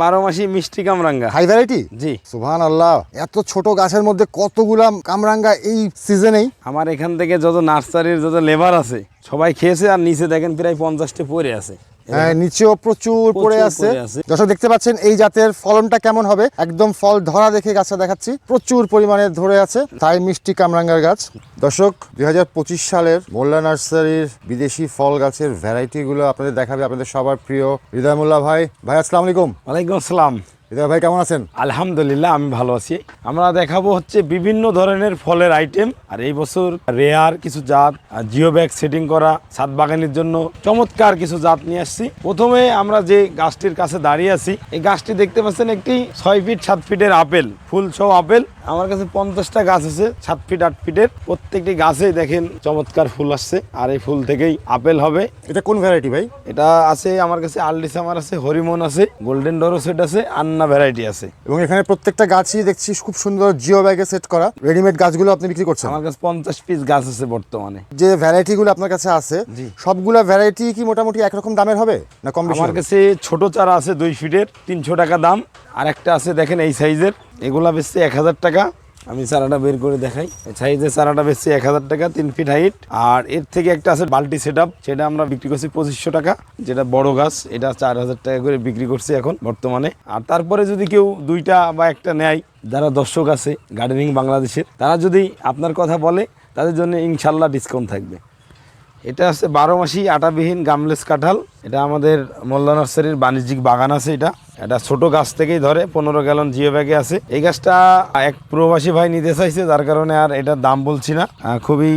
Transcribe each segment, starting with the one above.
বারো মাসি মিষ্টি কামরাঙ্গা। হাই ভ্যারাইটি জি। সুহান আল্লাহ এত ছোট গাছের মধ্যে কতগুলা কামরাঙ্গা এই সিজনেই? আমার এখান থেকে যত নার্সারির যত লেবার আছে সবাই খেয়েছে আর নিচে দেখেন প্রায় পঞ্চাশটি পরে আছে। নিচেও প্রচুর পড়ে আছে। দর্শক দেখতে পাচ্ছেন এই জাতের ফলনটা কেমন হবে? একদম ফল ধরা দেখে গাছটা দেখাচ্ছি। প্রচুর পরিমাণে ধরে আছে। তাই মিষ্টি কামরাঙ্গার গাছ। দর্শক দুই হাজার পঁচিশ সালের মোল্লা নার্সারির বিদেশি ফল গাছের ভ্যারাইটি গুলো আপনাদের দেখাবে। আপনাদের সবার প্রিয় হৃদয় মোল্লা ভাই। ভাই আসসালাম আলাইকুম। ওয়ালাইকুম আসসালাম। হৃদয় ভাই, কেমন আছেন? আলহামদুলিল্লাহ, আমি ভালো আছি। আমরা দেখাবো হচ্ছে বিভিন্ন ধরনের ফলের আইটেম আর এই বছর রেয়ার কিছু জাত জিও ব্যাগ সেটিং করা ছাদ বাগানের জন্য চমৎকার কিছু জাত নিয়ে আসছি। প্রথমে আমরা যে গাছটির কাছে দাঁড়িয়ে আছি, এই গাছটি দেখতে পাচ্ছেন একটি ছয় ফিট সাত ফিটের আপেল, ফুল সহ আপেল। আমার কাছে পঞ্চাশটা গাছ আছে সাত ফিট আট ফিটের প্রত্যেকটি গাছেই দেখেন চমৎকার ফুল আসছে আর এই ফুল থেকেই আপেল হবে। এটা কোন ভ্যারাইটি ভাই? এটা আছে আমার কাছে আলডিসামার আছে হরিমন আছে গোল্ডেন ডরোসেট আছে আন্না ভ্যারাইটি আছে। এবং এখানে প্রত্যেকটা গাছই দেখছি খুব সুন্দর জিও ব্যাগে সেট করা রেডিমেড গাছগুলো আপনি বিক্রি করছেন? আমার কাছে পঞ্চাশ পিস গাছ আছে বর্তমানে। যে ভ্যারাইটিগুলো আপনার কাছে আছে। সবগুলা ভ্যারাইটি কি মোটামুটি একরকম দামের হবে না কম আমার কাছে ছোট চারা আছে দুই ফিটের তিনশো টাকা দাম। আর একটা আছে দেখেন এই সাইজের এগুলা বেচছে এক হাজার টাকা। আমি চারাটা বের করে দেখাই। এই সাইজের চারাটা বেচছে এক হাজার টাকা, তিন ফিট হাইট আর এর থেকে একটা আছে বাল্টি সেট সেটা আমরা বিক্রি করছি পঁচিশশো টাকা। যেটা বড় গাছ, এটা চার হাজার টাকা করে বিক্রি করছি এখন বর্তমানে। আর তারপরে যদি কেউ দুইটা বা একটা নেয়, যারা দর্শক আছে গার্ডেনিং বাংলাদেশের তারা যদি আপনার কথা বলে, তাদের জন্য ইনশাল্লাহ ডিসকাউন্ট থাকবে। এটা আছে বারো মাসি আটাবিহীন গামলেস কাঁঠাল। এটা আমাদের মোল্লা নার্সারির বাণিজ্যিক বাগান আছে এটা। এটা ছোট গাছ থেকেই ধরে পনেরো গ্যালন জিও ব্যাগে আছে। এই গাছটা এক প্রবাসী ভাই নিতে চাইছে যার কারণে আর এটার দাম বলছি না। খুবই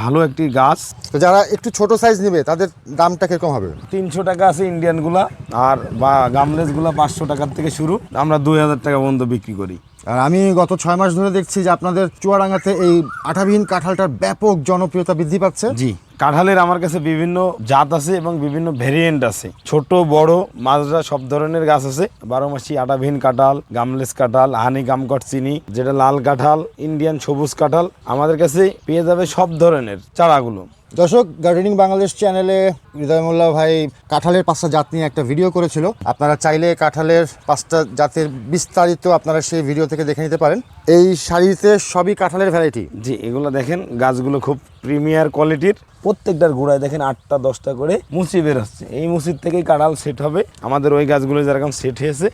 ভালো একটি গাছ। তো যারা একটু ছোট সাইজ নেবে তাদের দামটা কীরকম হবে? তিনশো টাকা আছে ইন্ডিয়ানগুলা আর বা গামলেসগুলা পাঁচশো টাকার থেকে শুরু। আমরা দুই হাজার টাকা পর্যন্ত বিক্রি করি। আর আমি গত ছয় মাস ধরে দেখছি যে আপনাদের চুয়াডাঙ্গাতে এই আঠাবিহীন কাঁঠালটার ব্যাপক জনপ্রিয়তা বৃদ্ধি পাচ্ছে। জি, কাঁঠালের আমার কাছে বিভিন্ন জাত আছে এবং বিভিন্ন ভেরিয়েন্ট আছে। ছোট, বড়, মাজরা সব ধরনের গাছ আছে। বারো মাসি আটাভিন কাঁঠাল, গামলেস কাঁঠাল, হানি গামকট চিনি, যেটা লাল কাঁঠাল, ইন্ডিয়ান সবুজ কাঁঠাল। আমাদের কাছে পেয়ে যাবে সব ধরনের চারাগুলো। দর্শক গার্ডেনিং বাংলাদেশ চ্যানেলে হৃদয়মোল্লা ভাই কাঁঠালের পাঁচটা জাত নিয়ে একটা ভিডিও করেছিল। আপনারা চাইলে কাঁঠালের পাঁচটা জাতের বিস্তারিত আপনারা সেই ভিডিও থেকে দেখে নিতে পারেন। এই শাড়িতে সবই কাঁঠালের ভ্যারাইটি জি, এগুলো দেখেন, গাছগুলো খুব প্রিমিয়ার কোয়ালিটির। প্রত্যেকটার গোড়ায় দেখেন আটটা দশটা করে মুচি বের হচ্ছে। এই মুচির থেকেই কাঁঠাল সেট হবে। আমাদের ওই গাছগুলো যেরকম সেট হয়েছে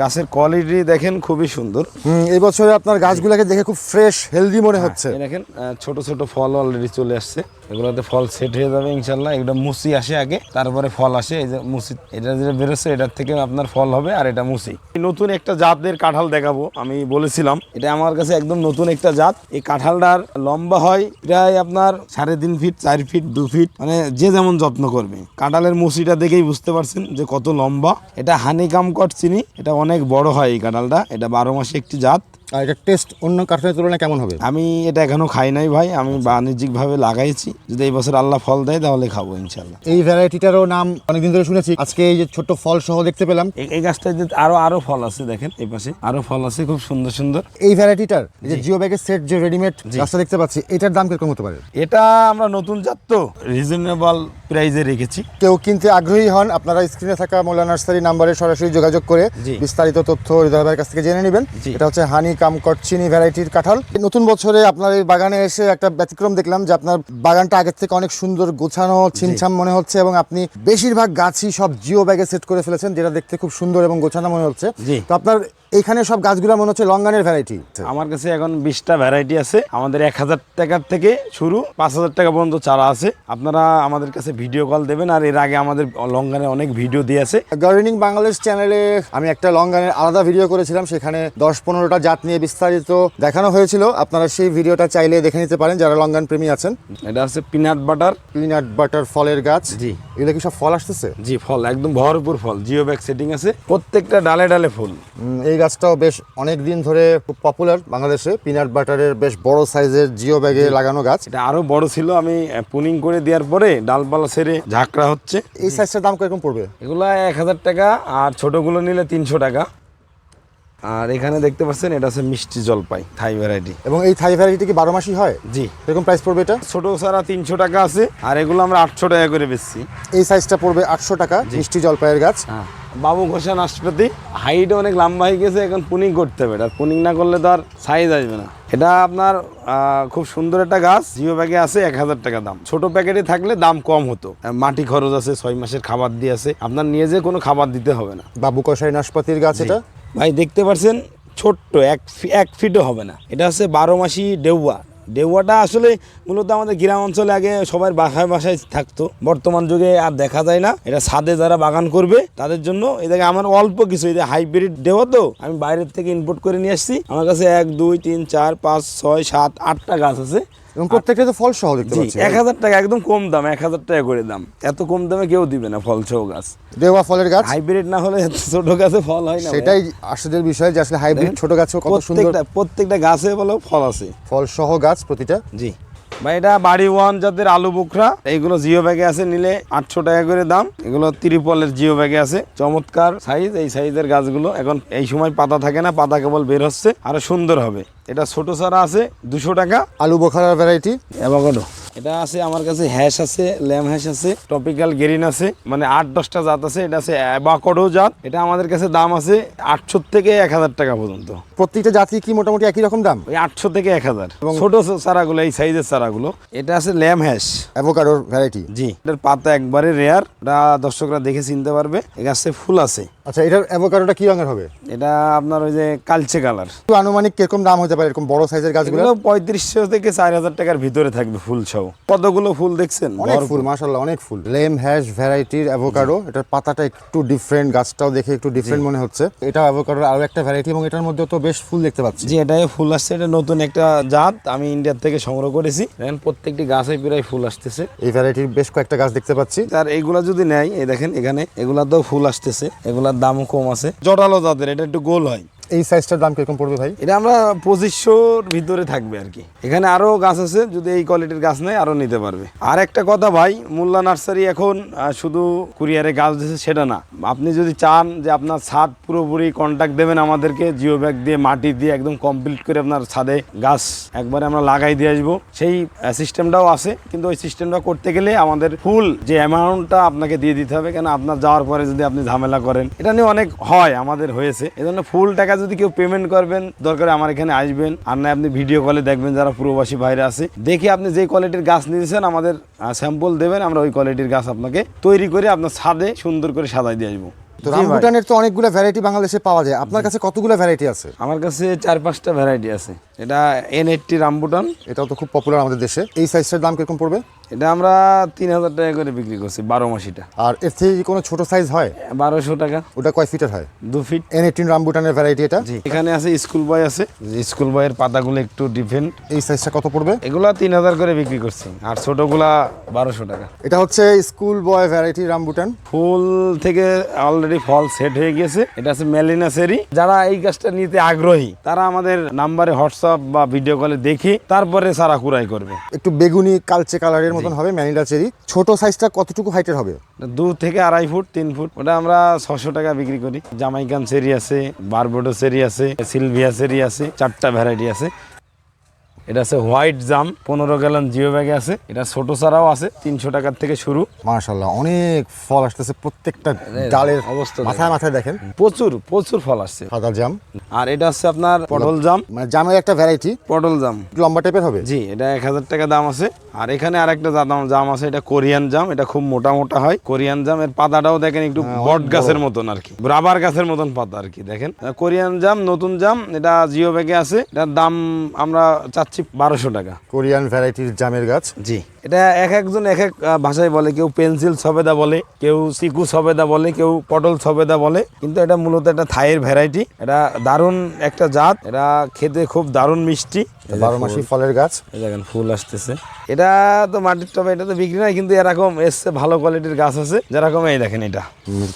গাছের কোয়ালিটি দেখেন খুবই সুন্দর। এই বছরে আপনার গাছগুলোকে দেখে খুব ফ্রেশ হেলদি মনে হচ্ছে। দেখেন ছোট ছোট ফল অলরেডি চলে আসছে। এগুলোতে ফল সেট হয়ে যাবে ইনশাল্লাহ এগুলো মুসি আসে আগে তারপরে ফল আসে। এই যে মুসি এটা যেটা বেরোচ্ছে এটার থেকে আপনার ফল হবে আর এটা মুসি। নতুন একটা জাতের কাঁঠাল দেখাবো আমি বলেছিলাম। এটা আমার কাছে একদম নতুন একটা জাত। এই কাঁঠালটার লম্বা হয় প্রায় আপনার সাড়ে তিন ফিট চার ফিট দু ফিট মানে যে যেমন যত্ন করবে। কাঁঠালের মুসিটা দেখেই বুঝতে পারছেন যে কত লম্বা। এটা হানিকাম কট চিনি, এটা অনেক বড় হয় এই কাঁটালটা এটা বারো মাসে একটি জাত। আর এটা টেস্ট অন্য কাঁঠালের তুলনায় কেমন হবে? আমি এটা এখনও খাই নাই ভাই আমি বাণিজ্যিকভাবে লাগাইছি। যদি এই বছর আল্লাহ ফল দেয় তাহলে খাব ইনশাল্লাহ এই ভ্যারাইটিটারও নাম অনেকদিন ধরে শুনেছি। আজকে এই যে ছোট্ট ফল সহ দেখতে পেলাম। এই- গাছটায় যে আরও আরও ফল আছে দেখেন এই পাশে। আরও ফল আছে খুব সুন্দর সুন্দর। এই ভ্যারাইটিটার যে জিও ব্যাগের সেট যে রেডিমেড গাছটা দেখতে পাচ্ছি এটার দাম কীরকম হতে পারে? এটা আমরা নতুন জাত তো রিজনেবল প্রাইজে রেখেছি। কেউ কিনতে আগ্রহী হন আপনারা স্ক্রিনে থাকা মোল্লা নার্সারি নাম্বারে সরাসরি যোগাযোগ করে বিস্তারিত তথ্য হৃদয় ভাইয়ের কাছ থেকে জেনে নেবেন। এটা হচ্ছে হানি কামকট চিনি ভ্যারাইটির কাঁঠাল। নতুন বছরে আপনার এই বাগানে এসে একটা ব্যতিক্রম দেখলাম যে আপনার বাগানটা আগের থেকে অনেক সুন্দর গোছানো ছিমছাম মনে হচ্ছে এবং আপনি বেশিরভাগ গাছই সব জিও ব্যাগে সেট করে ফেলেছেন যেটা দেখতে খুব সুন্দর এবং গোছানো মনে হচ্ছে। তো আপনার এখানে সব গাছগুলো মনে হচ্ছে লঙ্গানের ভ্যারাইটি আমার কাছে এখন বিশটা ভ্যারাইটি আছে। আমাদের এক হাজার টাকার থেকে শুরু পাঁচ হাজার টাকা পর্যন্ত চারা আছে। আপনারা আমাদের কাছে ভিডিও কল দেবেন আর এর আগে আমাদের লঙ্গানে অনেক ভিডিও দিয়ে আছে। গার্ডেনিং বাংলাদেশ চ্যানেলে আমি একটা লঙ্গানের আলাদা ভিডিও করেছিলাম সেখানে দশ পনেরোটা জাত নিয়ে বিস্তারিত দেখানো হয়েছিল। আপনারা সেই ভিডিওটা চাইলে দেখে নিতে পারেন যারা লঙ্গান প্রেমী আছেন। এটা হচ্ছে পিনাট বাটার পিনাট বাটার ফলের গাছ। জি। এগুলো কি সব ফল আসতেছে? জি ফল একদম ভরপুর ফল। জিও ব্যাগ সেটিং আছে। প্রত্যেকটা ডালে ডালে ফুল। এই গাছটাও বেশ অনেক দিন ধরে খুব পপুলার বাংলাদেশে। পিনাট বাটারের বেশ বড় সাইজের জিও ব্যাগে লাগানো গাছ। এটা আরও বড় ছিল আমি পুনিং করে দেওয়ার পরে ডালপালা সেরে ঝাঁকড়া হচ্ছে। এই সাইজটার দাম কীরকম পড়বে? এগুলা এক হাজার টাকা আর ছোটগুলো নিলে তিনশো টাকা। আর এখানে দেখতে পাচ্ছেন এটা হচ্ছে মিষ্টি জলপাই থাই ভ্যারাইটি এবং এই থাই ভ্যারাইটি কি বারো মাসই হয়? জি। এরকম প্রাইস পড়বে এটা? ছোট সারা তিনশো টাকা আছে আর এগুলো আমরা আটশো টাকা করে বেচছি। এই সাইজটা পড়বে আটশো টাকা মিষ্টি জলপাইয়ের গাছ। হ্যাঁ। বাবু ঘোষা নাশপাতি। হাইট অনেক লম্বা হয়ে গেছে এখন পুনিং করতে হবে। আর পুনিং না করলে তো আর সাইজ আসবে না। এটা আপনার খুব সুন্দর একটা গাছ জিও ব্যাগে আছে এক হাজার টাকা দাম। ছোট প্যাকেটে থাকলে দাম কম হতো। মাটি খরচ আছে ছয় মাসের খাবার দিয়ে আছে। আপনার নিয়ে যে কোনো খাবার দিতে হবে না। বাবু কষাই নাশপাতির গাছ এটা? ভাই দেখতে পাচ্ছেন ছোট্ট এক এক ফিটও হবে না। এটা হচ্ছে বারো মাসি ডেউয়া। ডেউয়াটা আসলে মূলত আমাদের গ্রাম অঞ্চলে আগে সবার বাসায় বাসায় থাকতো। বর্তমান যুগে আর দেখা যায় না। এটা ছাদে যারা বাগান করবে, তাদের জন্য এটাকে আমার অল্প কিছু, এই হাইব্রিড ডেওয়া তো, আমি বাইরের থেকে ইম্পোর্ট করে নিয়ে আসছি। আমার কাছে এক, দুই, তিন, চার, পাঁচ, ছয়, সাত, আটটা গাছ আছে। এবং প্রত্যেকটা তো ফল সহ দেখতে পাচ্ছি এক হাজার টাকা একদম কম দাম এক হাজার টাকা করে দাম। এত কম দামে কেউ দিবে না ফল সহ গাছ। দেওয়া ফলের গাছ? হাইব্রিড না হলে এত ছোট গাছে ফল হয় না। সেটাই আশ্চর্যের বিষয় যে আসলে হাইব্রিড ছোট গাছে কত সুন্দর প্রত্যেকটা প্রত্যেকটা গাছে বলো ফল আছে। ফল সহ গাছ প্রতিটা। জি। ভাই এটা বাড়ি ওয়ান জাতের আলু বোখরা। এইগুলো জিও ব্যাগে আছে নিলে আটশো টাকা করে দাম। এগুলো ত্রিপলের জিও ব্যাগে আছে। চমৎকার সাইজ এই সাইজের গাছগুলো। এখন এই সময় পাতা থাকে না পাতা কেবল বের হচ্ছে আরও সুন্দর হবে। এটা ছোট চারা আছে দুশো টাকা। আলু বোখারার ভ্যারাইটি অ্যাভোকাডো এটা আছে আমার কাছে হ্যাশ আছে ল্যাম হ্যাশ আছে টপিক্যাল গ্রিন আছে মানে আট দশটা জাত আছে এটা আছে অ্যাভোকাডো জাত এটা আমাদের কাছে দাম আছে আটশো থেকে এক হাজার টাকা পর্যন্ত। প্রত্যেকটা জাতি কি মোটামুটি একই রকম দাম? ওই আটশো থেকে এক হাজার। এবং ছোট চারাগুলো এই সাইজের চারাগুলো এটা আছে ল্যাম হ্যাশ অ্যাভোকাডোর ভ্যারাইটি জি। এটার পাতা একবারে রেয়ার এটা দর্শকরা দেখে চিনতে পারবে এই গাছে ফুল আছে। আচ্ছা এটার অ্যাভোকাডোটা কি রঙের হবে? এটা আপনার ওই যে কালচে কালার আনুমানিক কীরকম দাম হতে পারে এরকম বড় সাইজের গাছগুলো? পঁয়ত্রিশশো থেকে চার হাজার টাকার ভিতরে থাকবে ফুল সহ কতগুলো ফুল দেখছেন? অনেক ভরপুর। ফুল মাশাল্লাহ অনেক ফুল। লেম হ্যাশ ভ্যারাইটির অ্যাভোকাডো এটার পাতাটা একটু ডিফারেন্ট গাছটাও দেখে একটু ডিফারেন্ট মনে হচ্ছে। এটা অ্যাভোকাডোর আরও একটা ভ্যারাইটি এবং এটার মধ্যে তো বেশ ফুল দেখতে পাচ্ছি। জি এটাই ফুল আসছে এটা নতুন একটা জাত আমি ইন্ডিয়ার থেকে সংগ্রহ করেছি। দেখেন প্রত্যেকটি গাছে প্রায় ফুল আসতেছে। এই ভ্যারাইটির বেশ কয়েকটা গাছ দেখতে পাচ্ছি। আর এইগুলা যদি নেয় এই দেখেন এখানে এগুলাতেও ফুল আসতেছে এগুলার দামও কম আছে। জটালো জাতের এটা একটু গোল হয়। এই সাইজটার দাম কীরকম পড়বে ভাই? এটা আমরা পঁচিশশোর ভিতরে থাকবে আর কি। এখানে আরও গাছ আছে, যদি এই কোয়ালিটির গাছ নেয়, আরও নিতে পারবে। আর একটা কথা ভাই, মোল্লা নার্সারি এখন শুধু কুরিয়ারে গাছ দিচ্ছে সেটা না। আপনি যদি চান যে আপনার ছাদ পুরোপুরি কন্ট্যাক্ট দেবেন আমাদেরকে জিও ব্যাগ দিয়ে, মাটি দিয়ে একদম কমপ্লিট করে আপনার ছাদে গাছ একবারে আমরা লাগাই দিয়ে আসব। সেই সিস্টেমটাও আছে, কিন্তু ওই সিস্টেমটা করতে গেলে আমাদের ফুল যে অ্যামাউন্টটা আপনাকে দিয়ে দিতে হবে, কেন আপনার যাওয়ার পরে যদি আপনি ঝামেলা করেন। এটা নিয়ে অনেক হয় আমাদের হয়েছে। এজন্য ফুল টাকা যদি কেউ পেমেন্ট করবেন দরকার আমার এখানে আসবেন। আর না আপনি ভিডিও কলে দেখবেন যারা প্রবাসী বাইরে আছে। দেখে আপনি যে কোয়ালিটির গাছ নিয়েছেন আমাদের স্যাম্পল দেবেন আমরা ওই কোয়ালিটির গাছ আপনাকে তৈরি করে আপনার ছাদে সুন্দর করে সাজাই দিয়ে আসব। তো রামবুটানের তো অনেকগুলো ভ্যারাইটি বাংলাদেশে পাওয়া যায়। আপনার কাছে কতগুলো ভ্যারাইটি আছে? আমার কাছে চার পাঁচটা ভ্যারাইটি আছে। এটা এন এইটটি রামবুটান এটাও তো খুব পপুলার আমাদের দেশে। এই সাইজটার দাম কীরকম পড়বে? এটা আমরা তিন হাজার টাকা করে বিক্রি করছি বারো মাসিটা। আর এর থেকে কোনো ছোট সাইজ হয়? বারোশো টাকা। ওটা কয় ফিটের হয়? দু ফিট এন এইটিন রামবুটানের ভ্যারাইটি এটা? এখানে আছে স্কুল বয় আছে। স্কুল বয়ের পাতাগুলো একটু ডিফেন্ট এই সাইজটা কত পড়বে? এগুলা তিন হাজার করে বিক্রি করছি। আর ছোটগুলা বারোশো টাকা। এটা হচ্ছে স্কুল বয় ভ্যারাইটি রামবুটান ফুল থেকে অলরেডি ফল সেট হয়ে গেছে এটা আছে মেলিনা সেরি যারা এই গাছটা নিতে আগ্রহী তারা আমাদের নাম্বারে হোয়াটসঅ্যাপ বা ভিডিও কলে দেখে তারপরে সারা কুড়াই করবে। একটু বেগুনি কালচে কালারের মতন হবে ম্যানিলা চেরি? ছোট সাইজটা কতটুকু হাইটের হবে? দু থেকে আড়াই ফুট তিন ফুট ওটা আমরা ছশো টাকা বিক্রি করি। জামাইকান চেরি আছে বারবোডো চেরি আছে সিলভিয়া চেরি আছে চারটা ভ্যারাইটি আছে। এটা আছে হোয়াইট জাম পনেরো গ্যালন জিও ব্যাগে আছে। এটা ছোট চারাও আছে তিনশো টাকার থেকে শুরু। মাশাল্লাহ অনেক ফল আসতেছে প্রত্যেকটা ডালের অবস্থা মাথায় মাথায় দেখেন। প্রচুর প্রচুর ফল আসছে। সাদা জাম। আর এটা হচ্ছে আপনার পটল। জাম। মানে জামের একটা ভ্যারাইটি পটল জাম। লম্বা টাইপের হবে? জি এটা এক হাজার টাকা দাম আছে। আর এখানে আরেকটা জাম জাম আছে এটা কোরিয়ান জাম। এটা খুব মোটা মোটা হয়। কোরিয়ান জাম এর পাতাটাও দেখেন একটু বট গাছের মতন আর কি। রাবার গাছের মতন পাতা আর কি দেখেন। কোরিয়ান জাম নতুন জাম এটা জিও ব্যাগে আছে। এটার দাম আমরা চাচ্ছি বারোশো টাকা। কোরিয়ান ভ্যারাইটির জামের গাছ। জি। এটা এক একজন এক এক ভাষায় বলে কেউ পেন্সিল সবেদা বলে কেউ সিকু সবেদা বলে কেউ পটল সবেদা বলে। কিন্তু এটা মূলত একটা থাইয়ের ভ্যারাইটি। এটা দারুণ একটা জাত। এটা খেতে খুব দারুণ মিষ্টি। বারো মাসি ফলের গাছ। দেখেন ফুল আসতেছে। এটা তো মাটির টবে এটা তো বিক্রি নাই কিন্তু এরকম এসছে ভালো কোয়ালিটির গাছ আছে। যেরকম এই দেখেন এটা।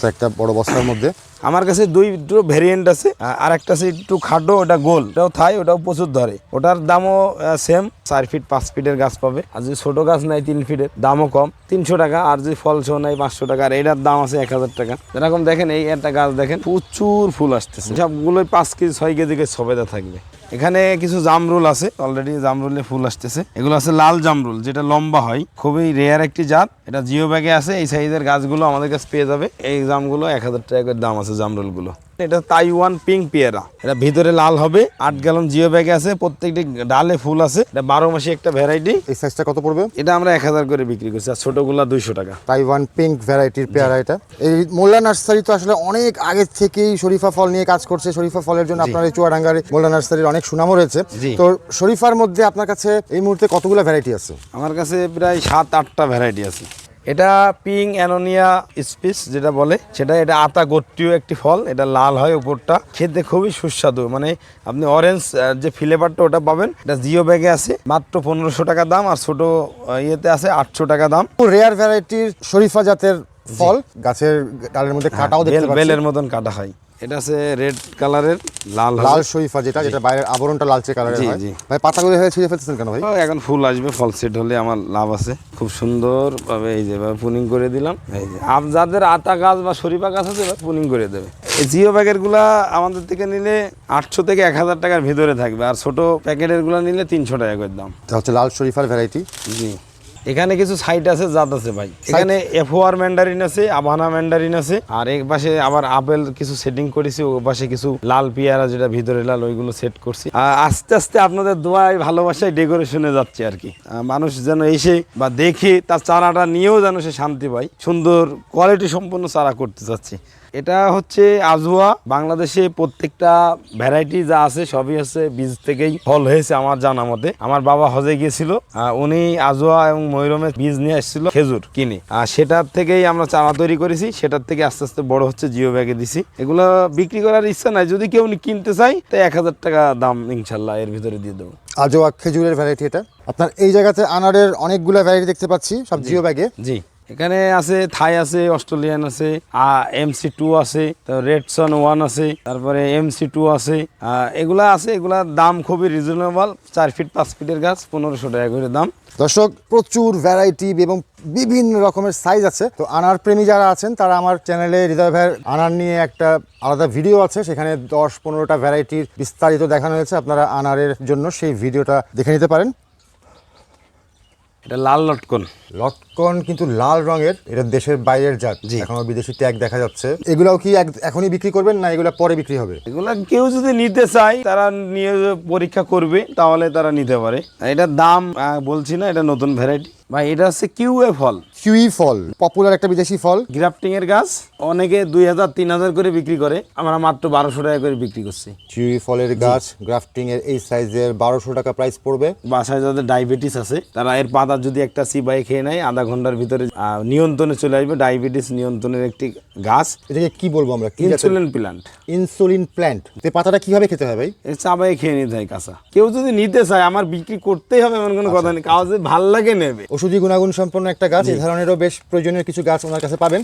তো একটা বড় বস্তার মধ্যে। আমার কাছে দুই দুটো ভেরিয়েন্ট আছে আর একটা আছে একটু খাটো, ওটা গোল। ওটাও থাই, ওটাও প্রচুর ধরে। ওটার দামও সেম চার ফিট পাঁচ ফিটের গাছ পাবে। আর যদি ছোট গাছ নাই, তিন ফিটের দামও কম। তিনশো টাকা, আর যদি ফল সহ নাই, পাঁচশো টাকা, আর এটার দাম আছে এক হাজার টাকা। যেরকম দেখেন, এই একটা গাছ দেখেন, প্রচুর ফুল আসতেছে। সবগুলোই পাঁচ কেজি, ছয় কেজি করে সবেদা থাকবে। এখানে কিছু জামরুল আছে অলরেডি জামরুলে ফুল আসতেছে। এগুলো আছে লাল জামরুল, যেটা লম্বা হয়। খুবই রেয়ার একটি জাত। এটা জিও ব্যাগে আছে, এই সাইজের গাছগুলো আমাদের কাছে পেয়ে যাবে। এই জামগুলো এক হাজার টাকা দাম আছে। জামরুলগুলো। এটা তাইওয়ান পিঙ্ক পেয়ারা। এটা ভিতরে লাল হবে আট গ্যালন জিও ব্যাগে আছে প্রত্যেকটি ডালে ফুল আছে। এটা বারো মাসে একটা ভ্যারাইটি এই সাইজটা কত পড়বে? এটা আমরা এক হাজার করে বিক্রি করছি আর ছোটগুলা দুইশো টাকা। তাইওয়ান পিঙ্ক ভ্যারাইটির পেয়ারা এটা। এই মোল্লা নার্সারি তো আসলে অনেক আগে থেকেই শরীফা ফল নিয়ে কাজ করছে। শরীফা ফলের জন্য আপনার এই চুয়াডাঙ্গার মোল্লা নার্সারির অনেক সুনামও রয়েছে। তো শরীফার মধ্যে আপনার কাছে এই মুহূর্তে কতগুলো ভ্যারাইটি আছে? আমার কাছে প্রায় সাত আটটা ভ্যারাইটি আছে। এটা পিং অ্যানোনিয়া স্পিস যেটা বলে সেটা এটা আতা গোত্রীয় একটি ফল এটা লাল হয় উপরটা। খেতে খুবই সুস্বাদু মানে আপনি অরেঞ্জ যে ফ্লেভারটা ওটা পাবেন এটা জিও ব্যাগে আছে মাত্র পনেরোশো টাকা দাম আর ছোট ইয়েতে আছে আটশো টাকা দাম। রেয়ার ভ্যারাইটির শরীফা জাতের ফল গাছের ডালের মধ্যে কাটাও দেখতে বেল- বেলের মতন কাটা হয়। এটা আছে রেড কালারের লাল লাল শরীফা যেটা যেটা বাইরের আবরণটা লালচে কালারের জি, হয়। জি। ভাই পাতাগুলো হয়ে ছিঁড়ে ফেলতেছেন কেন ভাই? এখন ফুল আসবে ফল সেট হলে আমার লাভ আছে। খুব সুন্দর ভাবে এই যে পুনিং করে দিলাম। এই যে আপ যাদের আতা গাছ বা শরীফা গাছ আছে পুনিং করে দেবে। এই জিও প্যাকেটগুলা আমাদের থেকে নিলে আটশো থেকে এক হাজার টাকার ভিতরে থাকবে আর ছোট প্যাকেটেরগুলা নিলে তিনশো টাকা করে দাম। হচ্ছে লাল শরীফার ভ্যারাইটি জি। এখানে কিছু সাইট আছে জাত আছে ভাই। এখানে এফওআর ম্যান্ডারিন আছে আবানা ম্যান্ডারিন আছে আর এক পাশে আবার আপেল কিছু সেটিং করেছি ও পাশে কিছু লাল পেয়ারা যেটা ভিতরে লাল ওইগুলো সেট করছি। আস্তে আস্তে আপনাদের দোয়ায় ভালোবাসায় ডেকোরেশনে যাচ্ছে আর কি। মানুষ যেন এসে বা দেখে তার চারাটা নিয়েও যেন সে শান্তি পায়। সুন্দর কোয়ালিটি সম্পন্ন চারা করতে চাচ্ছি। এটা হচ্ছে আজুয়া। বাংলাদেশে প্রত্যেকটা ভ্যারাইটি যা আছে সবই হচ্ছে বীজ থেকেই ফল হয়েছে আমার জানা মতে। আমার বাবা হজে গিয়েছিল উনি আজুয়া এবং ময়ূরমের বীজ নিয়ে এসেছিল খেজুর কিনে। আর সেটার থেকেই আমরা চারা তৈরি করেছি সেটার থেকে আস্তে আস্তে বড় হচ্ছে জিও ব্যাগে দিছি। এগুলো বিক্রি করার ইচ্ছা নাই যদি কেউ কিনতে চাই তো এক হাজার টাকা দাম ইনশাল্লাহ এর ভিতরে দিয়ে দেবো। আজোয়া খেজুরের ভ্যারাইটি এটা। আপনার এই জায়গাতে আনারের অনেকগুলো ভ্যারাইটি দেখতে পাচ্ছি সব জিও ব্যাগে। জি। এখানে আছে থাই আছে অস্ট্রেলিয়ান আছে এমসি টু আছে রেড সন ওয়ান আছে তারপরে এমসি টু আছে এগুলা আছে এগুলার দাম খুবই রিজনেবল চার ফিট পাঁচ ফিটের গাছ পনেরোশো টাকা করে দাম। দর্শক প্রচুর ভ্যারাইটি এবং বিভিন্ন রকমের সাইজ আছে। তো আনার প্রেমী যারা আছেন তারা আমার চ্যানেলে হৃদয় ভাইয়ের আনার নিয়ে একটা আলাদা ভিডিও আছে। সেখানে দশ পনেরোটা ভ্যারাইটির বিস্তারিত দেখানো হয়েছে। আপনারা আনারের জন্য সেই ভিডিওটা দেখে নিতে পারেন। এটা লাল লটকন। লটকন কিন্তু লাল রঙের এটা দেশের বাইরের জাত। এখনও বিদেশি ট্যাগ দেখা যাচ্ছে। এগুলাও কি এখনই বিক্রি করবেন না এগুলা পরে বিক্রি হবে? এগুলা কেউ যদি নিতে চায় তারা নিয়ে পরীক্ষা করবে তাহলে তারা নিতে পারে। এটার দাম বলছি না এটা নতুন ভ্যারাইটি। ভাই এটা হচ্ছে কিউএ ফল। কিউই ফল পপুলার একটা বিদেশি ফল। গ্রাফটিং এর গাছ অনেকে দুই হাজার তিন হাজার করে বিক্রি করে। আমরা মাত্র বারোশো টাকা করে বিক্রি করছি। কিউই ফলের গাছ গ্রাফটিং এর এই সাইজের বারোশো টাকা প্রাইস পড়বে। বাসায় যাদের ডায়াবেটিস আছে তারা এর পাতা যদি একটা চিবাই খেয়ে নেয় আধা ঘণ্টার ভিতরে নিয়ন্ত্রণে চলে আসবে ডায়াবেটিস নিয়ন্ত্রণের একটি গাছ। এটাকে কি বলব আমরা? ইনসুলিন প্ল্যান্ট ইনসুলিন প্ল্যান্ট এই পাতাটা কীভাবে খেতে হয় ভাই? চাবাই খেয়ে নিতে হয় কাঁচা। কেউ যদি নিতে চায় আমার বিক্রি করতেই হবে এমন কোনো কথা নেই। কাউ যদি ভালো লাগে নেবে। ওষুধি গুণাগুণ সম্পন্ন একটা গাছ এই ধরনেরও বেশ প্রয়োজনীয় কিছু গাছ ওনার কাছে পাবেন।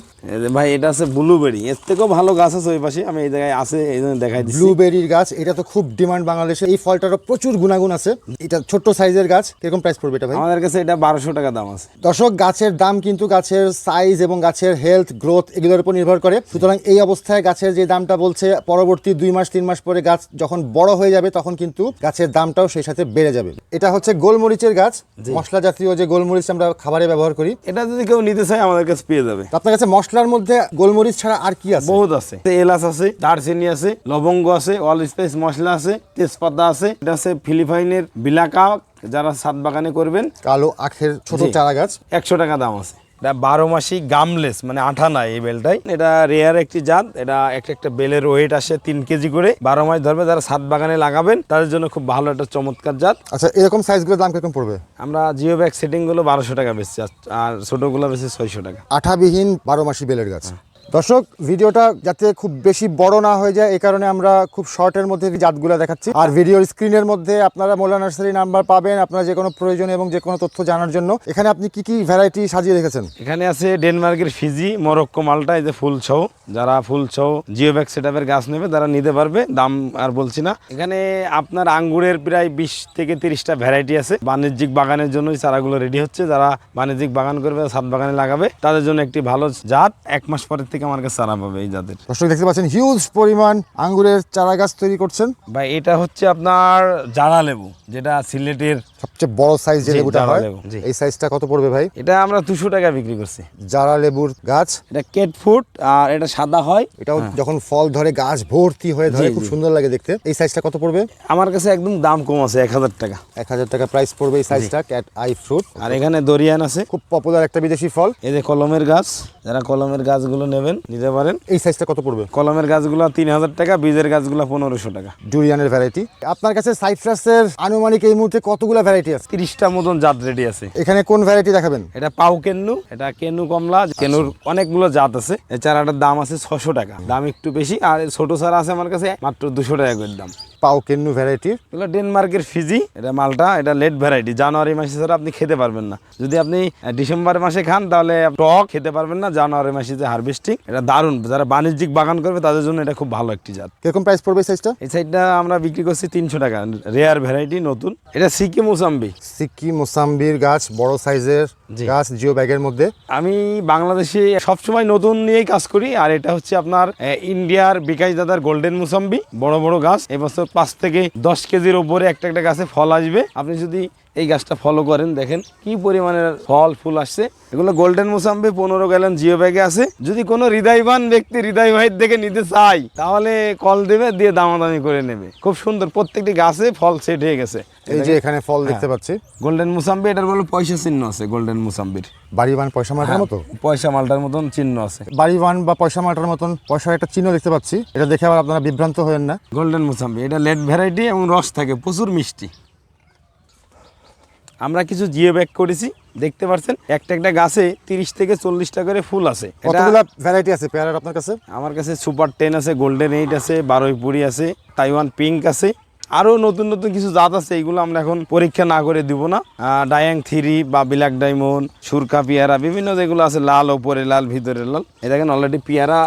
ভাই এটা আছে ব্লুবেরি। এর থেকেও ভালো গাছ আছে ওই পাশে। আমি এই জায়গায় আছে এই জন্য দেখাই দিচ্ছি। ব্লুবেরির গাছ এটা তো খুব ডিমান্ড বাংলাদেশে। এই ফলটারও প্রচুর গুণাগুণ আছে। এটা ছোট্ট সাইজের গাছ কীরকম প্রাইস পড়বে এটা ভাই? আমাদের কাছে এটা বারোশো টাকা দাম আছে। দর্শক গাছের দাম কিন্তু গাছের সাইজ এবং গাছের হেলথ গ্রোথ এগুলোর উপর নির্ভর করে। সুতরাং এই অবস্থায় গাছের যে দামটা বলছে পরবর্তী দুই মাস তিন মাস পরে গাছ যখন বড় হয়ে যাবে তখন কিন্তু গাছের দামটাও সেই সাথে বেড়ে যাবে। এটা হচ্ছে গোলমরিচের গাছ। মশলা জাতীয় যে গোলমরিচ আমরা খাবারে ব্যবহার করি এটা যদি কেউ নিতে চায় আমাদের কাছে পেয়ে যাবে। আপনার কাছে মশলার মধ্যে গোলমরিচ ছাড়া আর কি আছে? বহুত আছে। এলাচ আছে দারচিনি আছে লবঙ্গ আছে অল স্পাইস মশলা আছে তেজপাতা আছে এটা আছে ফিলিপাইনের বিলাকা যারা সাত বাগানে করবেন কালো আখের ছোট। চারা গাছ। একশো টাকা দাম আছে। এটা বারো মাসি গামলেস মানে আঠা নাই এই বেলটাই। এটা রেয়ার একটি জাত এটা একটা একটা বেলের ওয়েট আসে তিন কেজি করে। বারো মাস ধরবে যারা সাত বাগানে লাগাবেন তাদের জন্য খুব ভালো একটা চমৎকার জাত। আচ্ছা এরকম সাইজগুলোর দাম কীরকম পড়বে? আমরা জিও ব্যাগ সেটিংগুলো বারোশো টাকা বেচছি আর- আর ছোটগুলো বেশি ছয়শো টাকা। আঠাবিহীন বারো মাসি বেলের গাছ। দর্শক, ভিডিওটা যাতে খুব বেশি বড় না হয়ে যায় এই কারণে আমরা খুব শর্টের মধ্যে জাতগুলো দেখাচ্ছি। আর ভিডিওর স্ক্রিনের মধ্যে আপনারা মোল্লা নার্সারি নাম্বার পাবেন, আপনারা যে কোনো প্রয়োজন এবং যে কোনো তথ্য জানার জন্য। এখানে আপনি কি কি ভ্যারাইটি সাজিয়ে রেখেছেন? এখানে আছে ডেনমার্কের ফিজি, মরক্কো মালটা, এই যে ফুল ছৌ। যারা ফুল ছৌ জিও ব্যাগ সেট গাছ নেবে, তারা নিতে পারবে, দাম আর বলছি না। এখানে আপনার আঙ্গুরের প্রায় বিশ থেকে তিরিশটা ভ্যারাইটি আছে। বাণিজ্যিক বাগানের জন্য চারাগুলো রেডি হচ্ছে। যারা বাণিজ্যিক বাগান করবে, সাত বাগানে লাগাবে, তাদের জন্য একটি ভালো জাত। এক মাস পরের থেকে থেকে আমার কাছে চারা পাবে এই জাতের। দর্শক দেখতে পাচ্ছেন হিউজ পরিমাণ আঙ্গুরের চারা গাছ তৈরি করছেন। ভাই এটা হচ্ছে আপনার জারা লেবু যেটা সিলেটের সবচেয়ে বড় সাইজ যে লেবুটা হয় এই সাইজটা কত পড়বে ভাই? এটা আমরা দুশো টাকা বিক্রি করছি। জারা লেবুর গাছ। এটা কেট ফুট আর এটা সাদা হয়। এটাও যখন ফল ধরে গাছ ভর্তি হয়ে ধরে খুব সুন্দর লাগে দেখতে। এই সাইজটা কত পড়বে? আমার কাছে একদম দাম কম আছে এক হাজার টাকা। এক হাজার টাকা প্রাইস পড়বে এই সাইজটা ক্যাট আই ফ্রুট আর এখানে দরিয়ান আছে। খুব পপুলার একটা বিদেশি ফল। এই যে কলমের গাছ যারা কলমের গাছগুলো নেবেন নিতে পারেন। এই সাইজটা কত পড়বে? কলমের গাছগুলো তিন হাজার টাকা বীজের গাছগুলো পনেরোশো টাকা। জুরিয়ানের ভ্যারাইটি আপনার কাছে সাইট্রাসের আনুমানিক এই মুহূর্তে কতগুলো ভ্যারাইটি আছে? তিরিশটা মতন জাত রেডি আছে। এখানে কোন ভ্যারাইটি দেখাবেন? এটা পাউ কেন্নু এটা কেনু কমলা কেনুর অনেকগুলো জাত আছে। এছাড়া চারাটার দাম আছে ছশো টাকা। দাম একটু বেশি আর ছোট চারা আছে আমার কাছে মাত্র দুশো টাকা করে দাম। পাও কেন্নু ভ্যারাইটির এগুলো ডেনমার্কের ফিজি এটা মালটা এটা লেট ভ্যারাইটি জানুয়ারি মাসে ছাড়া আপনি খেতে পারবেন না। যদি আপনি ডিসেম্বর মাসে খান তাহলে টক খেতে পারবেন না। জানুয়ারি মাসে যে হারভেস্টিং এটা দারুণ। যারা বাণিজ্যিক বাগান করবে তাদের জন্য এটা খুব ভালো একটি জাত। কীরকম প্রাইস পড়বে সাইজটা এই সাইডটা আমরা বিক্রি করছি তিনশো টাকা। রেয়ার ভ্যারাইটি নতুন। এটা সিকিম মোসাম্বি সিক্কি মোসাম্বির গাছ বড় সাইজের। গাছ জিও ব্যাগের মধ্যে? আমি বাংলাদেশে সবসময় নতুন নিয়েই কাজ করি আর এটা হচ্ছে আপনার ইন্ডিয়ার বিকাশ দাদার গোল্ডেন মুসাম্বি বড় বড় গাছ। এবছর পাঁচ থেকে দশ কেজির ওপরে একটা একটা গাছে ফল আসবে। আপনি যদি এই গাছটা ফলো করেন দেখেন কি পরিমাণের ফল ফুল আসছে। এগুলো গোল্ডেন মুসাম্বি পনেরো গ্যালন জিও ব্যাগে আছে। যদি কোনো হৃদয়বান ব্যক্তি হৃদয় ভাইয়ের দেখে নিতে চাই তাহলে কল দেবে দিয়ে দামাদামি করে নেবে। খুব সুন্দর প্রত্যেকটি গাছে ফল সেট হয়ে গেছে। এই যে এখানে ফল দেখতে পাচ্ছি। গোল্ডেন মুসাম্বি এটার বলে পয়সা চিহ্ন আছে গোল্ডেন মুসাম্বির বাড়িবান পয়সা মাটার মতো? পয়সা মালটার মতন চিহ্ন আছে। বাড়িবান বা পয়সা মাটার মতন পয়সার একটা চিহ্ন দেখতে পাচ্ছি। এটা দেখে আবার আপনারা বিভ্রান্ত হবেন না। গোল্ডেন মুসাম্বি এটা লেট ভ্যারাইটি এবং রস থাকে প্রচুর মিষ্টি। আমরা কিছু জিও ব্যাগ করেছি দেখতে পাচ্ছেন একটা একটা গাছে তিরিশ থেকে চল্লিশটা করে ফুল আছে। কতগুলো ভ্যারাইটি আছে পেয়ারার আপনার কাছে? আমার কাছে সুপার টেন আছে গোল্ডেন এইট আছে বারোই পুরি আছে তাইওয়ান পিঙ্ক আছে আরও নতুন নতুন কিছু জাত আছে এইগুলো আমরা এখন পরীক্ষা না করে দিব না। ডায়াং থ্রি বা ব্ল্যাক ডায়মন্ড, সুরকা পেয়ারা, বিভিন্ন যেগুলো আছে, লাল ওপরে লাল, ভিতরে লাল। এ দেখেন অলরেডি পেয়ারা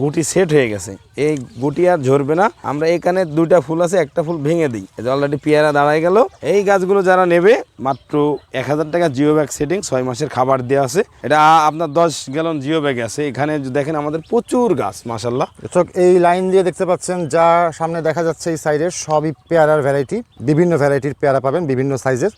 গুটি সেট হয়ে গেছে। এই গুটি আর ঝরবে না। আমরা এখানে দুইটা ফুল আছে, একটা ফুল ভেঙে দিই। অলরেডি পেয়ারা দাঁড়ায় গেল। এই গাছগুলো যারা নেবে, মাত্র এক হাজার টাকা জিও ব্যাগ সেটিং, ছয় মাসের খাবার দেওয়া আছে। এটা আপনার দশ গ্যালন জিও ব্যাগ আছে। এখানে দেখেন আমাদের প্রচুর গাছ মাসাল্লাহ দর্শক, এই লাইন দিয়ে দেখতে পাচ্ছেন, যা সামনে দেখা যাচ্ছে এই সাইডের সবই পেয়ারার ভ্যারাইটি বিভিন্ন ভ্যারাইটির পেয়ারা পাবেন, বিভিন্ন সাইজের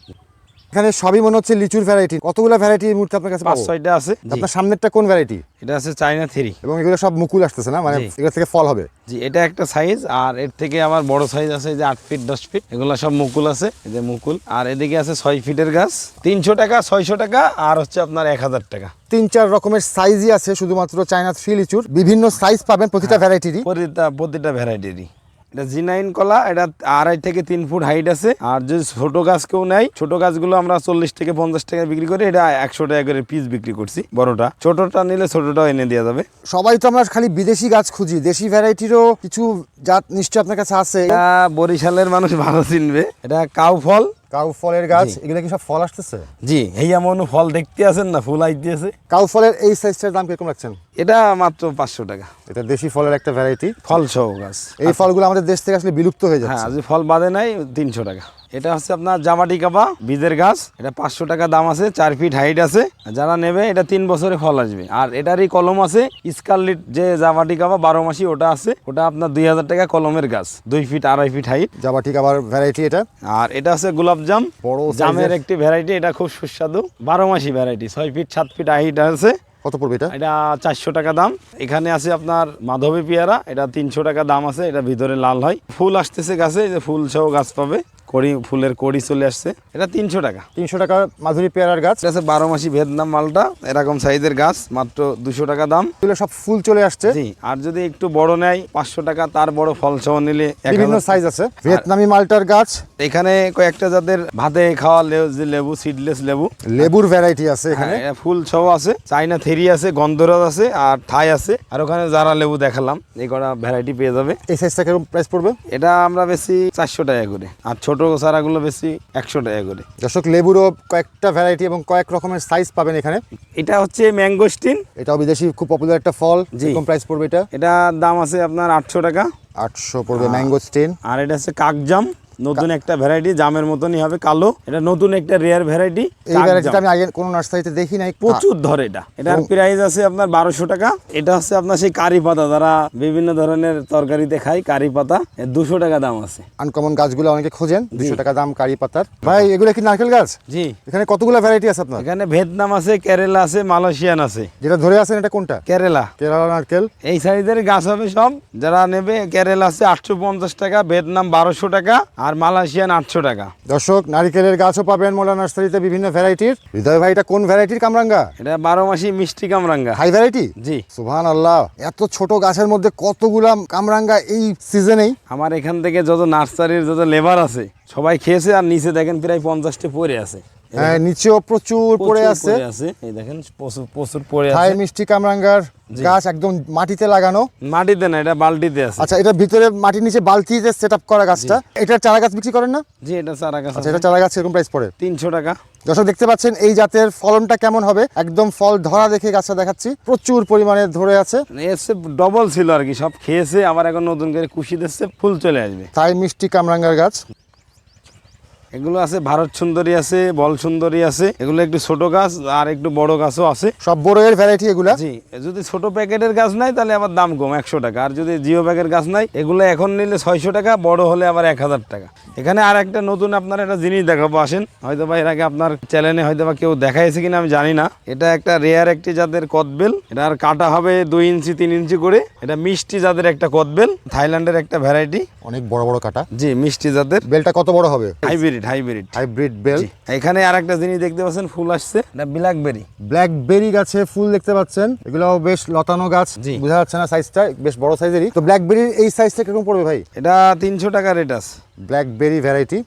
এখানে সবই মনে হচ্ছে লিচুর ভ্যারাইটি কতগুলো ভ্যারাইটি মুহূর্তে আপনার কাছে পাঁচ ছয়টা আছে। আপনার সামনেরটা কোন ভ্যারাইটি এটা আছে চাইনা থ্রি। এবং এগুলো সব মুকুল আসতেছে না? মানে। এগুলো থেকে ফল হবে। জি এটা একটা সাইজ আর এর থেকে আমার বড় সাইজ আছে যে আট ফিট দশ ফিট এগুলো সব মুকুল আছে এই যে মুকুল। আর এদিকে আছে ছয় ফিটের গাছ। তিনশো টাকা ছয়শো টাকা আর হচ্ছে আপনার এক হাজার টাকা। তিন চার রকমের সাইজই আছে শুধুমাত্র চায়না থ্রি লিচুর। বিভিন্ন সাইজ পাবেন। প্রতিটা ভ্যারাইটিরই প্রতিটা প্রতিটা ভ্যারাইটিরই এটা জি নাইন কলা এটা আড়াই থেকে তিন ফুট হাইট আছে। আর যদি ছোট গাছ কেউ নেয় ছোট গাছগুলো আমরা চল্লিশ থেকে পঞ্চাশ টাকা বিক্রি করি এটা একশো টাকা করে পিস বিক্রি করছি বড়টা। ছোটটা নিলে ছোটটাও এনে দেওয়া যাবে। সবাই তো আমরা খালি বিদেশি গাছ খুঁজি দেশি ভ্যারাইটিরও কিছু জাত নিশ্চয় আপনার কাছে আছে। বরিশালের মানুষ ভালো চিনবে। এটা কাউ ফল কাউ ফলের গাছ এগুলো কি সব ফল আসতেছে? জি এই এমন ফল দেখতে আছেন না ফুল আইতে আছে। কাউ ফলের এই সাইজটার দাম কীরকম রাখছেন? এটা মাত্র পাঁচশো টাকা। এটা দেশি ফলের একটা ভ্যারাইটি ফল সহ গাছ। এই ফলগুলো আমাদের দেশ থেকে আসলে বিলুপ্ত হয়ে হ্যাঁ যাচ্ছে। যদি ফল বাদে নাই তিনশো টাকা। এটা হচ্ছে আপনার জামাটি কাবা বীজের গাছ। এটা পাঁচশো টাকা দাম আছে চার ফিট হাইট আছে। যারা নেবে এটা তিন বছরে ফল আসবে। আর এটারই কলম আছে স্কারলিট যে জামাটি কাবা বারো মাসি ওটা আছে। ওটা আপনার দুই হাজার টাকা কলমের গাছ দুই ফিট আড়াই ফিট হাইট। ঠিক আবার ভ্যারাইটি এটা। আর এটা আছে গোলাপ জাম। বড় জামের একটি ভ্যারাইটি এটা খুব সুস্বাদু। বারো মাসি ভ্যারাইটি ছয় ফিট সাত ফিট হাইট আছে। কত পড়বে এটা? এটা চারশো টাকা দাম। এখানে আছে আপনার মাধবী পেয়ারা এটা তিনশো টাকা দাম আছে এটা ভিতরে লাল হয়। ফুল আসতেছে গাছে যে ফুল সহ গাছ পাবে। কড়ি ফুলের কড়ি চলে আসছে। এটা তিনশো টাকা। তিনশো টাকা মাধুরী পেয়ারার গাছ। এটা আছে বারো মাসি ভিয়েতনাম মালটা এরকম সাইজের গাছ মাত্র দুশো টাকা দাম। এগুলো সব ফুল চলে আসছে। জি আর যদি একটু বড় নেয় পাঁচশো টাকা তার বড় ফল সহ নিলে বিভিন্ন সাইজ আছে। ভিয়েতনামি মালটার গাছ। এখানে কয়েকটা যাদের ভাতে খাওয়া লেবু সিডলেস লেবু লেবুর ভ্যারাইটি আছে এখানে। হ্যাঁ, ফুল সহ আছে। চাইনা থেরি আছে গন্ধরাজ আছে আর থাই আছে। আর ওখানে যারা লেবু দেখালাম এই কটা ভ্যারাইটি পেয়ে যাবে। এই সাইজটা কীরকম প্রাইস পড়বে? এটা আমরা বেশি চারশো টাকা করে। আর ছোট চারাগুলো বেশি একশো টাকা করে। দর্শক লেবুরও কয়েকটা ভ্যারাইটি এবং কয়েক রকমের সাইজ পাবেন এখানে। এটা হচ্ছে ম্যাঙ্গোস্টিন এটাও বিদেশি খুব পপুলার একটা ফল জি। কম প্রাইস পড়বে এটা। এটার দাম আছে আপনার আটশো টাকা। আটশো পড়বে ম্যাঙ্গোস্টিন আর এটা হচ্ছে কাকজাম। নতুন একটা ভ্যারাইটি জামের মতনই হবে কালো। এটা নতুন একটা রেয়ার ভ্যারাইটি এই ভ্যারাইটিটা আমি আগে কোনো নার্সারিতে দেখি নাই। প্রচুর ধরে এটা। এটার প্রাইস আছে আপনার বারোশো টাকা। এটা হচ্ছে আপনার সেই কারি পাতা যারা বিভিন্ন ধরনের তরকারিতে খায় কারি পাতা দুশো টাকা দাম আছে। আনকমন গাছগুলো অনেকে খোঁজেন দুশো টাকা দাম কারি পাতার। ভাই এগুলো কি নারকেল গাছ? জি। এখানে কতগুলো ভ্যারাইটি আছে আপনার? এখানে ভিয়েতনাম আছে কেরালা আছে মালয়েশিয়ান আছে। যেটা ধরে আছেন এটা কোনটা? কেরালা। কেরালা নারকেল। এই সাইজের গাছ হবে সব। যারা নেবে কেরালা আছে আটশো পঞ্চাশ টাকা ভিয়েতনাম বারোশো টাকা আর মালয়েশিয়ান আটশো টাকা। দর্শক নারিকেলের গাছও পাবেন মোলা নার্সারিতে বিভিন্ন ভ্যারাইটির হৃদয় ভাই এটা কোন ভ্যারাইটির কামরাঙ্গা? এটা বারো মাসি মিষ্টি কামরাঙ্গা। হাই ভ্যারাইটি জি। সুহান আল্লাহ এত ছোট গাছের মধ্যে কতগুলা কামরাঙ্গা এই সিজনেই? আমার এখান থেকে যত নার্সারির যত লেবার আছে সবাই খেয়েছে আর নিচে দেখেন প্রায় পঞ্চাশটি পরে আছে। হ্যাঁ নিচেও প্রচুর পড়ে আছে। এই দেখেন প্রচুর প্রচুর পড়ে আছে। মিষ্টি কামরাঙ্গার গাছ একদম মাটিতে লাগানো। মাটিতে না এটা বালতিতে আছে। আচ্ছা এটা ভিতরে মাটির নিচে বালতিতে সেট আপ করা গাছটা এটার চারা গাছ বিক্রি করেন না? জি এটা চারা গাছ আচ্ছা এটা চারা গাছ এরকম প্রাইস পড়ে। তিনশো টাকা। দর্শক দেখতে পাচ্ছেন এই জাতের ফলনটা কেমন হবে? একদম ফল ধরা দেখে গাছটা দেখাচ্ছি। প্রচুর পরিমাণে ধরে আছে। এসে ডবল ছিল আর কি সব খেয়েছে আবার এখন নতুন করে কুশি দিচ্ছে ফুল চলে আসবে। থাই মিষ্টি কামরাঙ্গার গাছ। এগুলো আছে ভারত সুন্দরী আছে বল সুন্দরী আছে এগুলো একটু ছোট গাছ আর একটু বড় গাছও আছে। সব বড়ের ভ্যারাইটি এগুলো? জি যদি ছোট প্যাকেটের গাছ নাই তাহলে আবার দাম কম একশো টাকা। আর যদি জিও প্যাকের গাছ নাই এগুলো এখন নিলে ছয়শো টাকা বড় হলে আবার এক হাজার টাকা। এখানে আর একটা নতুন আপনার একটা জিনিস দেখাবো আসেন। হয়তো বা এর আগে আপনার চ্যানেলে হয়তো বা কেউ দেখাইছে কিনা আমি জানি না। এটা একটা রেয়ার একটি জাতের কদবেল। এটা আর কাটা হবে দুই ইঞ্চি তিন ইঞ্চি করে। এটা মিষ্টি জাতের একটা কদবেল থাইল্যান্ডের একটা ভ্যারাইটি অনেক বড় বড় কাটা। জি মিষ্টি জাতের। বেলটা কত বড় হবে? Hybrid hybrid. হাইব্রিড বেল। এখানে আর একটা জিনিস দেখতে পাচ্ছেন ফুল আসছে। এটা ব্ল্যাকবেরি ব্ল্যাকবেরি গাছে ফুল দেখতে পাচ্ছেন। এগুলো বেশ লতানো গাছ। বোঝা যাচ্ছে না সাইজটা বেশ বড় সাইজেরই তো ব্ল্যাকবেরির এই সাইজটা কীরকম পড়বে ভাই? এটা তিনশো টাকা রেট আছে। ব্ল্যাকবেরি ভ্যারাইটি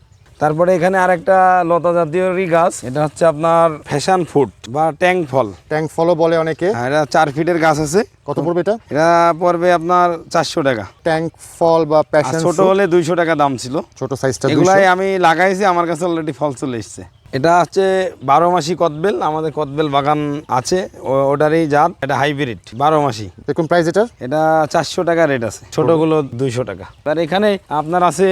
তারপরে এখানে আর একটা লতা জাতীয়রই গাছ এটা হচ্ছে আপনার ফ্যাশন ফুড বা ট্যাং ফল। ট্যাং ফলও বলে অনেকে। এটা চার ফিটের গাছ আছে। কত পড়বে এটা? এটা পড়বে আপনার চারশো টাকা। ট্যাং ফল বা প্যাশন ছোট হলে দুইশো টাকা দাম ছিল। ছোট সাইজটা এগুলাই আমি লাগাইছি আমার কাছে অলরেডি ফল চলে এসছে। এটা হচ্ছে বারো মাসি কদবেল আমাদের কদবেল বাগান আছে ওটারই জাত এটা হাইব্রিড বারো মাসি। দেখুন প্রাইস এটার। এটা চারশো টাকা রেট আছে ছোটগুলো দুইশো টাকা। আর এখানে আপনার আছে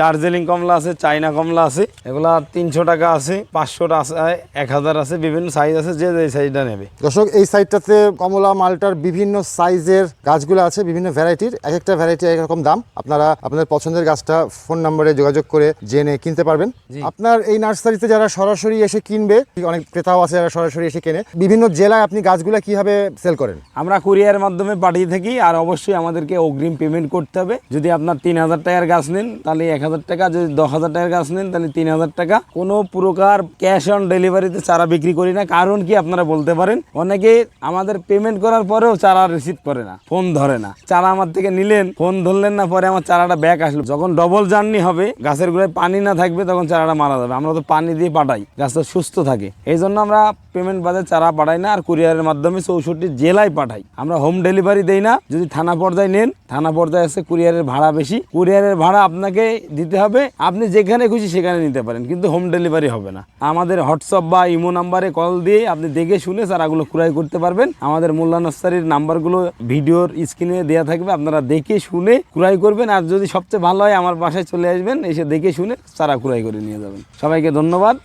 দার্জিলিং কমলা আছে চাইনা কমলা আছে এগুলা তিনশো টাকা আছে পাঁচশোটা আছে এক হাজার আছে বিভিন্ন সাইজ আছে যে যে সাইজটা নেবে। দর্শক এই সাইডটাতে কমলা মালটার বিভিন্ন সাইজের গাছগুলো আছে বিভিন্ন ভ্যারাইটির এক একটা ভ্যারাইটি এক রকম দাম। আপনারা আপনাদের পছন্দের গাছটা ফোন নম্বরে যোগাযোগ করে জেনে কিনতে পারবেন। আপনার এই নার্সারিতে যারা সরাসরি এসে কিনবে। অনেক ক্রেতাও আছে যারা সরাসরি এসে কেনে। বিভিন্ন জেলায় আপনি গাছগুলো কীভাবে সেল করেন? আমরা কুরিয়ারের মাধ্যমে পাঠিয়ে থাকি আর অবশ্যই আমাদেরকে অগ্রিম পেমেন্ট করতে হবে। যদি আপনার তিন হাজার টাকার গাছ নেন, তাহলে এক হাজার টাকা। যদি দশ হাজার টাকার গাছ নেন, তাহলে তিন হাজার টাকা। কোনো প্রকার ক্যাশ অন ডেলিভারিতে চারা বিক্রি করি না। কারণ কি আপনারা বলতে পারেন, অনেকে আমাদের পেমেন্ট করার পরেও চারা রিসিভ করে না ফোন ধরে না। চারা আমার থেকে নিলেন ফোন ধরলেন না, পরে আমার চারাটা ব্যাক আসলো। যখন ডবল জার্নি হবে, গাছের গোড়ায় পানি না থাকবে, তখন চারাটা মারা যাবে। আমরা তো পানি দিয়ে পাঠাই, গাছটা সুস্থ থাকে। এই জন্য আমরা পেমেন্ট বাদে চারা পাঠাই না, আর কুরিয়ারের মাধ্যমে চৌষট্টি জেলায় পাঠাই। আমরা হোম ডেলিভারি দেই না, যদি থানা পর্যায়ে নেন, থানা পর্যায়ে আছে কুরিয়ারের ভাড়া বেশি। কুরিয়ারের ভাড়া আপনাকে দিতে হবে, আপনি যেখানে খুশি সেখানে নিতে পারেন, কিন্তু হোম ডেলিভারি হবে না। আমাদের হোয়াটসঅ্যাপ বা ইমো নাম্বারে কল দিয়ে আপনি দেখে শুনে চারাগুলো ক্রয় করতে পারবেন। আমাদের মোল্লা নস্তারির নাম্বারগুলো ভিডিওর স্ক্রিনে দেওয়া থাকবে, আপনারা দেখে শুনে ক্রয় করবেন। আর যদি সবচেয়ে ভালো হয়, আমার বাসায় চলে আসবেন, এসে দেখে শুনে চারা ক্রয় করে নিয়ে যাবেন। সবাইকে ধন্যবাদ।